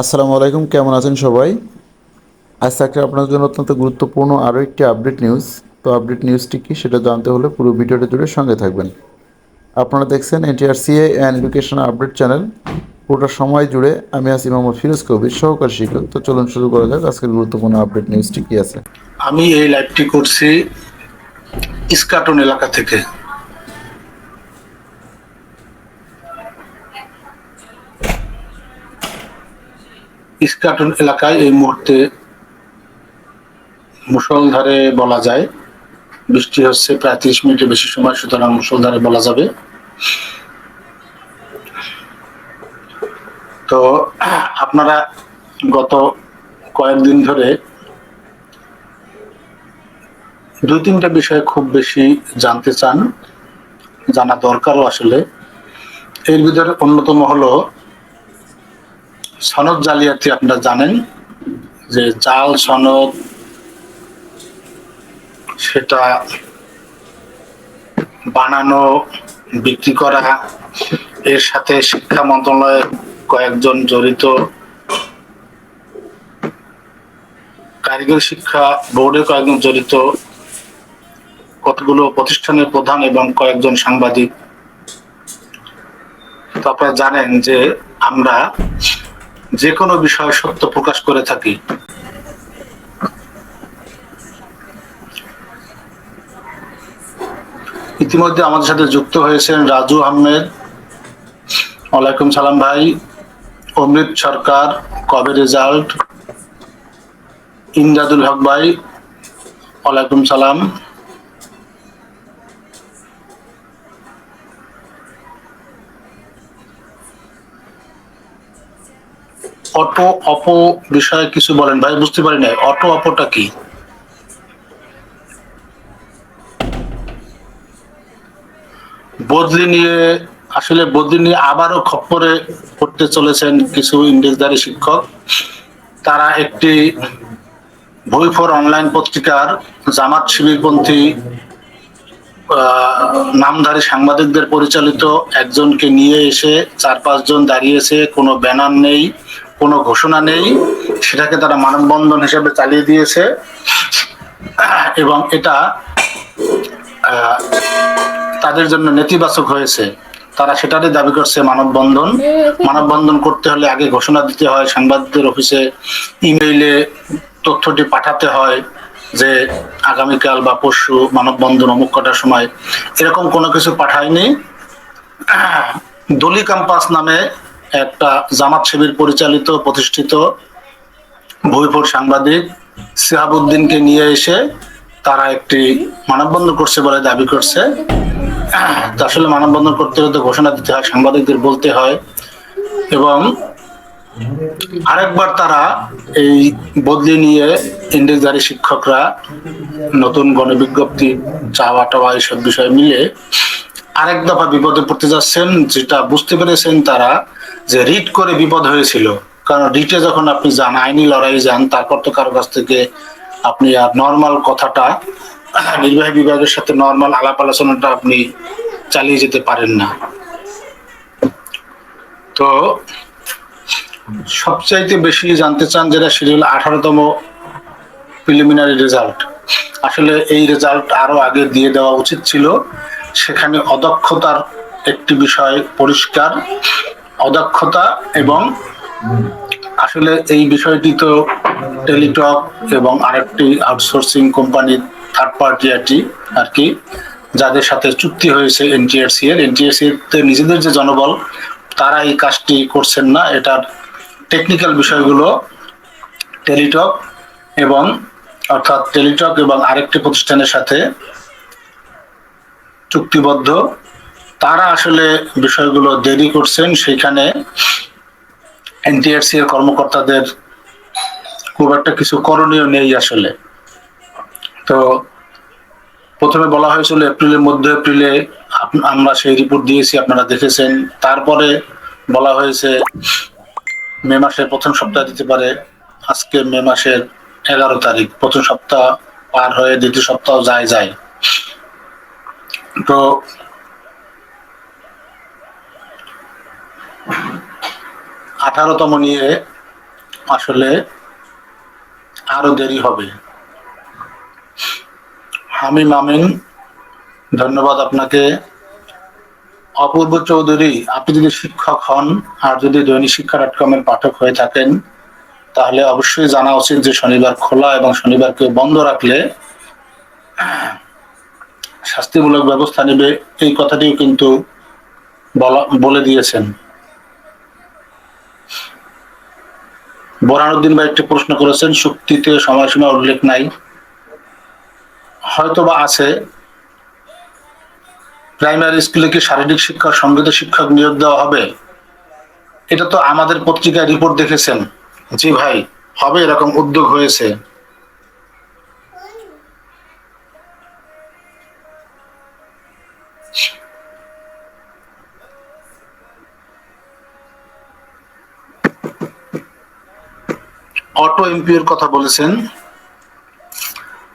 আসসালামু আলাইকুম, কেমন আছেন সবাই? আজ থাকছে আপনার জন্য অত্যন্ত গুরুত্বপূর্ণ আরও একটি আপডেট নিউজ তো আপডেট নিউজটি কি সেটা জানতে হলে পুরো ভিডিওটা জুড়ে সঙ্গে থাকবেন। আপনারা দেখছেন NTR CA and education update channel পুরোটা সময় জুড়ে আমি আছি মোহাম্মদ ফিরোজ কবির, সহকারী শিক্ষক। তো চলুন শুরু করা যাক, আজকের গুরুত্বপূর্ণ আপডেট নিউজটি কী আছে। আমি এই লাইভটি করছি ইস্কাটন এলাকা থেকে। ইস্কাটন এলাকায় এই মুহূর্তে মুসলধারে বলা যায়, বৃষ্টি হচ্ছে প্রায় ত্রিশ মিনিটের বেশি সময়, সুতরাং মুসলধারে বলা যাবে। তো, আপনারা গত কয়েকদিন ধরে দুই তিনটা বিষয়ে খুব বেশি জানতে চান, জানা দরকারও আসলে। এর ভিতরে অন্যতম হলো সনদ জালিয়াতি আপনারা জানেন, যে জাল সনদ, সেটা বানানো, বিক্রি করা, এর সাথে শিক্ষা মন্ত্রণালয়ের কয়েকজন জড়িত কারিগরি শিক্ষা বোর্ডে কয়েকজন জড়িত, কতগুলো প্রতিষ্ঠানের প্রধান এবং কয়েকজন সাংবাদিক। তো আপনারা জানেন যে আমরা যে কোনো বিষয় সত্য প্রকাশ করে থাকি। ইতিমধ্যে আমাদের সাথে যুক্ত হয়েছেন রাজু আহমেদ, ওয়ালাইকুম সালাম ভাই, অমৃত সরকার, কবে রেজাল্ট ইমদাদুল হক ভাই, ওয়ালাইকুম সালাম। অটো অপো বিষয়ে কিছু বলেন ভাই, বুঝতে পারি নাই। অটো, অপোটা কি? বদলি নিয়ে, আসলে বদলি নিয়ে আবারও খপ্পরে পড়তে চলেছেন কিছু ইংরেজদারি শিক্ষক। তারা একটি বই ফর অনলাইন পত্রিকার জামাত শিবিরপন্থী নামধারী সাংবাদিকদের পরিচালিত একজনকে নিয়ে এসে চার পাঁচজন দাঁড়িয়েছে, কোনো ব্যানার নেই। কোনো ঘোষণা নেই। সেটাকে তারা মানববন্ধন হিসেবে চালিয়ে দিয়েছে। এবং এটা তাদের জন্য নেতিবাচক হয়েছে। তারা সেটারই দাবি করছে মানববন্ধন। মানববন্ধন করতে হলে আগে ঘোষণা দিতে হয়, সাংবাদিকদের অফিসে ইমেইলে তথ্যটি পাঠাতে হয় যে আগামীকাল বা পরশু মানববন্ধন অমুক কটার সময়। এরকম কোনো কিছু পাঠায়নি। দলি ক্যাম্পাস নামে একটা জামাত শিবির পরিচালিত, প্রতিষ্ঠিত ভুইপুর সাংবাদিক সিহাবুদ্দিনকে নিয়ে এসে তারা একটি মানববন্ধন করছে বলে দাবি করছে। আসলে মানববন্ধন করতে হলে ঘোষণা দিতে হয়, সাংবাদিকদের বলতে হয়। এবং আরেকবার তারা এই বদলি নিয়ে ইংরেজদারি শিক্ষকরা নতুন গণবিজ্ঞপ্তি চাওয়া টাওয়া এইসব বিষয় মিলে আরেক দফা বিপদে পড়তে যাচ্ছেন, যেটা বুঝতে পেরেছেন তারা যে রিট করে বিপদ হয়েছিল। কারণ রিটে যখন আপনি যান, আইনি লড়াই যান, তারপর তো কারও কাছ থেকে আপনি আর নর্মাল কথাটা, নির্বাহী বিভাগের সাথে নর্মাল আলাপ আলোচনাটা আপনি চালিয়ে যেতে পারেন না। তো সবচাইতে বেশি জানতে চান যেটা শিডিউল আঠারোতম প্রিলিমিনারি রেজাল্ট আসলে এই রেজাল্ট আরও আগে দিয়ে দেওয়া উচিত ছিল। সেখানে অদক্ষতার একটি বিষয় পরিষ্কার, অদক্ষতা এবং আসলে এই বিষয়টি তো টেলিটক এবং আরেকটি আউটসোর্সিং কোম্পানি থার্ড পার্টি আরটি আর কি যাদের সাথে চুক্তি হয়েছে এনটিআরসি এর। এনটিআরসি তে নিজেদের যে জনবল, তারা এই কাজটি করছেন না। এটার টেকনিক্যাল বিষয়গুলো টেলিটক এবং অর্থাৎ টেলিটক এবং আরেকটি প্রতিষ্ঠানের সাথে চুক্তিবদ্ধ। তারা আসলে বিষয়গুলো দেরি করছেন, সেখানে এনটিআরসি এর কর্মকর্তাদের খুব একটা কিছু করণীয় নেই আসলে। তো প্রথমে বলা হয়েছিল এপ্রিলের মধ্যে, এপ্রিলে আমরা সেই রিপোর্ট দিয়েছি, আপনারা দেখেছেন। তারপরে বলা হয়েছে মে মাসের প্রথম সপ্তাহ দিতে পারে। আজকে মে মাসের এগারো তারিখ, প্রথম সপ্তাহ পার হয়ে দ্বিতীয় সপ্তাহ যায় যায়। তো আঠারোতম নিয়ে আসলে আরও দেরি হবে। হামিম আমিন, ধন্যবাদ আপনাকে। অপূর্ব চৌধুরী, আপনি যদি শিক্ষক হন আর যদি দৈনিক শিক্ষা ডট কমের পাঠক হয়ে থাকেন, তাহলে অবশ্যই জানা উচিত যে শনিবার খোলা এবং শনিবারকে বন্ধ রাখলে শাস্তিমূলক ব্যবস্থা নেবে, এই কথাটিও কিন্তু বলে দিয়েছেন। বোরহানুদ্দিন ভাই একটি প্রশ্ন করেছেন চুক্তিতে সময়সীমা উল্লেখ নাই। হয়তোবা আছে। প্রাইমারি স্কুলে কি শারীরিক শিক্ষা সংগীত শিক্ষক নিয়োগ দেওয়া হবে? এটা তো আমাদের পত্রিকায় রিপোর্ট দেখেছেন। জি ভাই, হবে এরকম উদ্যোগ হয়েছে। অটো এমপির কথা বলেছেন।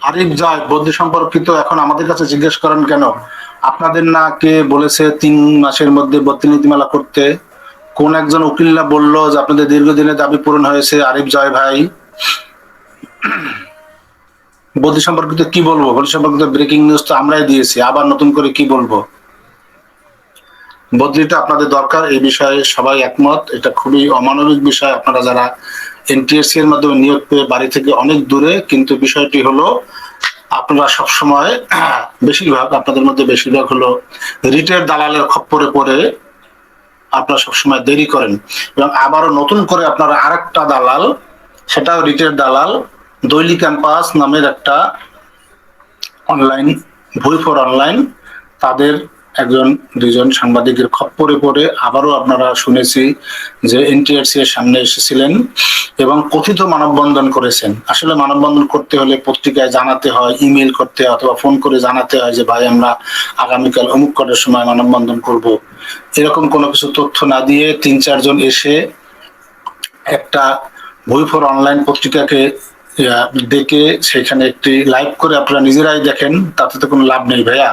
আরিফ জয় বৌদ্ধ সম্পর্কিত এখন আমাদের কাছে জিজ্ঞেস করেন কেন? আপনাদের না কে বলেছে তিন মাসের মধ্যে বত্তি নীতিমালা করতে? কোন একজন উকিল্লা বলল যে আপনাদের দীর্ঘদিনের দাবি পূরণ হয়েছে? আরিফ জয়, ভাই। বৌদ্ধ সম্পর্কিত কি বলব? বৌদ্ধ সম্পর্কিত ব্রেকিং নিউজ তো আমরাই দিয়েছি। আবার নতুন করে কি বলব? বদলিটা আপনাদের দরকার, এই বিষয়ে সবাই একমত। এটা খুবই অমানবিক বিষয়। আপনারা যারা এনটিএসসি এর মাধ্যমে নিয়োগ পেয়ে বাড়ি থেকে অনেক দূরে, কিন্তু বিষয়টি হলো আপনারা সব সময় বেশিরভাগ, আপনাদের মধ্যে বেশিরভাগ হলো রিটের দালালের খপ্পরে পড়ে আপনারা সবসময় দেরি করেন। এবং আবারও নতুন করে আপনারা আরেকটা দালাল, সেটাও রিটের দালাল, দৈলি ক্যাম্পাস নামের একটা অনলাইন ভুই ফর অনলাইন তাদের একজন, দুইজন সাংবাদিকের খপ্পরে পড়ে আবারও আপনারা শুনেছি যে এনটিআরসি এর সামনে এসেছিলেন এবং কথিত মানববন্ধন করেছেন। আসলে মানববন্ধন করতে হলে পত্রিকায় জানাতে হয় ইমেল করতে হয় অথবা ফোন করে জানাতে হয় যে, ভাই, আমরা আগামীকাল অমুক কটার সময় মানববন্ধন করব। এরকম কোনো কিছু তথ্য না দিয়ে তিন, চারজন এসে একটা বই অনলাইন পত্রিকাকে ডেকে সেখানে একটি লাইভ করে আপনারা নিজেরাই দেখেন, তাতে তো কোনো লাভ নেই ভাইয়া।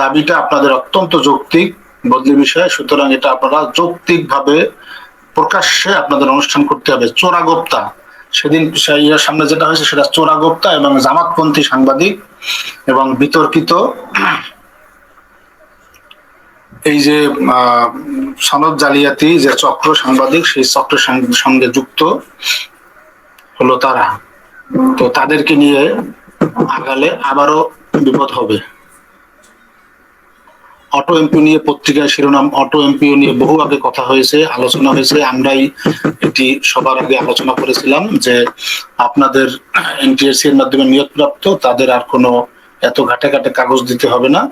দাবিটা আপনাদের অত্যন্ত যৌক্তিক বদলি বিষয়। সুতরাং এটা আপনারা যৌক্তিক ভাবে প্রকাশ্যে আপনাদের অনুষ্ঠান করতে হবে। চোরাগোপ্তা। সেদিন ইয়ের সামনে যেটা হয়েছে সেটা চোরাগোপ্তা এবং জামাতপন্থী সাংবাদিক এবং বিতর্কিত এই যে সনদ জালিয়াতি যে চক্র সাংবাদিক, সেই চক্রের সঙ্গে যুক্ত হলো তারা। তো তাদেরকে নিয়ে আগালে আবারও বিপদ হবে। অটো এমপিও নিয়ে পত্রিকায় শিরোনাম, অটো এমপিও নিয়ে বহু আগে কথা হয়েছে, আলোচনা হয়েছে। আমরাই এটি সবার আগে আলোচনা করেছিলাম যে আপনাদের এনটিএসসি এর মাধ্যমে নিয়োগপ্রাপ্ত, তাদের আর কোনো এত ঘাটে ঘাটে কাগজ দিতে হবে না।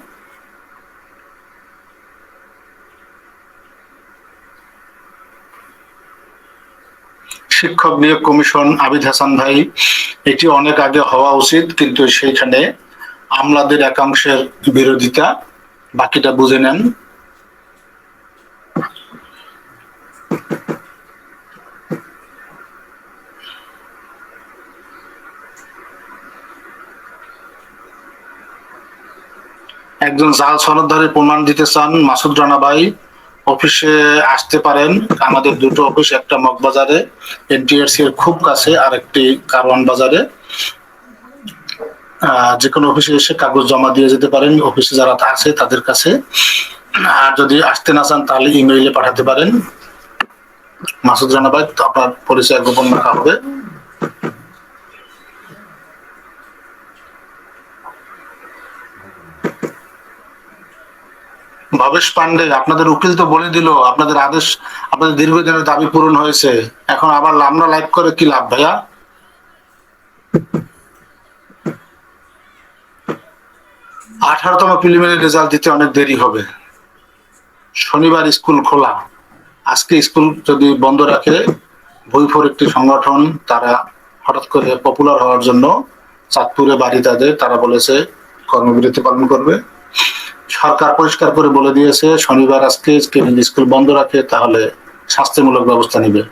শিক্ষক নিয়োগ কমিশন আবিদ হাসান ভাই, এটি অনেক আগে হওয়া উচিত, কিন্তু সেইখানে আমলাদের একাংশের বিরোধিতা। বাকিটা বুঝে নেন। একজন জাল সনদধারী প্রমাণ দিতে চান, মাসুদ রানা ভাই। অফিসে আসতে পারেন। আমাদের দুটো অফিস, একটা মগবাজারে এনটিআরসি এর খুব কাছে আর একটি কারওয়ান বাজারে। যে কোনো অফিসে এসে কাগজ জমা দিয়ে যেতে পারেন। অফিসে যারা আছে তাদের কাছে। আর যদি আসতে না চান, তাহলে ইমেইলে পাঠাতে পারেন। মাসুদ রানা আপনার পরিচয় গোপন রাখা হবে। ভবেশ পান্ডে, আপনাদের উকিল তো বলে দিল, আপনাদের আদেশ, আপনাদের দীর্ঘদিনের দাবি পূরণ হয়েছে। এখন আবার আমরা লাইভ করে কি লাভ ভাইয়া? আঠারোতম প্রিলিমিনারি রেজাল্ট দিতে অনেক দেরি হবে। শনিবার স্কুল খোলা। আজকে স্কুল যদি বন্ধ রাখে বইফোর একটি সংগঠন, তারা হঠাৎ করে পপুলার হওয়ার জন্য চাঁদপুরে বাড়ি তাদের, তারা বলেছে কর্মবিরতি পালন করবে। সরকার পরিষ্কার করে বলে দিয়েছে, শনিবার আজকে স্কুল বন্ধ রাখে, তাহলে শাস্তিমূলক ব্যবস্থা নিবে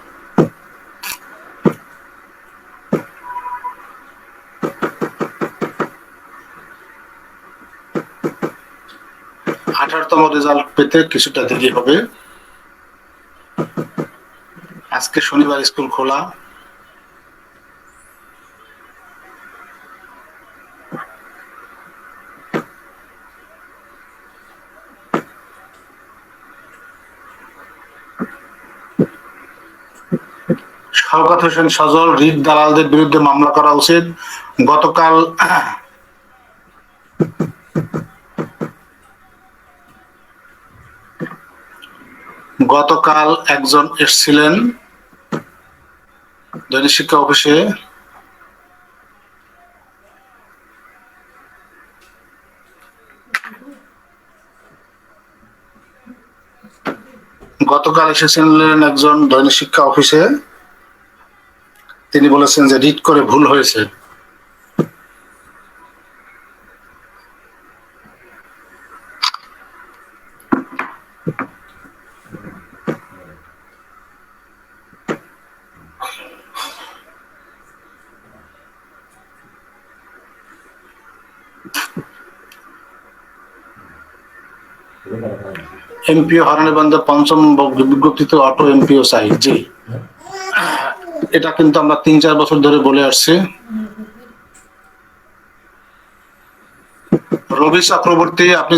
আঠারোতম রেজাল্ট পেতে কিছুটা দেরি হবে। আজকে শনিবার স্কুল খোলা। শওকত হোসেন সজল, রিট দালালদের বিরুদ্ধে মামলা করা উচিত। গতকাল গতকাল একজন এসছিলেন দৈনিক শিক্ষা অফিসে। গতকাল এসেছিলেন একজন দৈনিক শিক্ষা অফিসে। তিনি বলেছেন যে রিট করে ভুল হয়েছে। এমপিও হরানি বান্ধব পঞ্চম বিজ্ঞপ্তিতে অটো এমপিও চাই জি। এটা কিন্তু আমরা তিন, চার বছর ধরে বলে আসছি। রবি চক্রবর্তী, আপনি